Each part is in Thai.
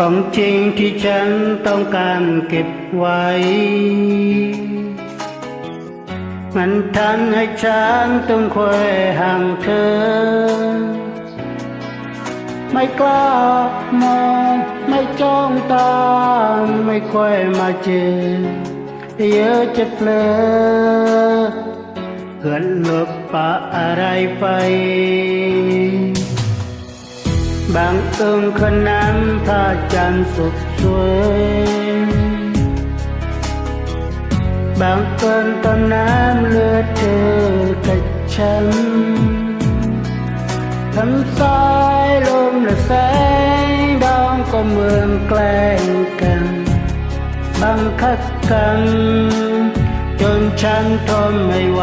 ของจริงที่ฉันต้องการเก็บไว้ มันทันให้ฉันต้องคอยห่างเธอ ไม่กล้ามองไม่จ้องตาไม่ค่อยมาเจอเยอะจะเผลอเกินลบปะอะไรไป บางเอิงคนนั้นพระจันทร์สุดสวยบางเกินตอนน้ำเลือดเธอกับฉันทำสายลมและแสงดาวก็เหมือนแกล้งกันบังคับกันจนฉันทนไม่ไหว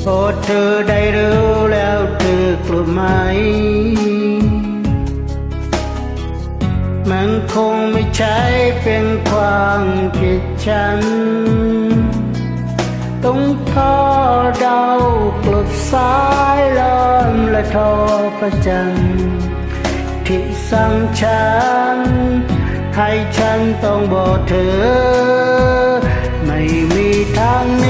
งพูดความจริงโอ้เธอได้รู้แล้วเธอกลัวไหม มันคงไม่ใช่เป็นความผิดฉัน ต้องทอเดากลดสายลมและทอประจันที่สั่งฉัน ให้ฉันต้องบอกเธอ ไม่มีทางนี้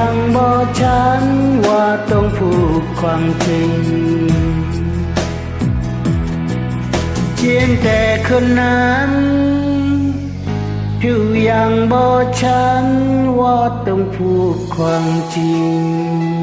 ยังบอกฉันว่าต้องพูดความจริงเพียงแต่คนนั้นที่ยังบอกฉันว่าต้องพูดความจริง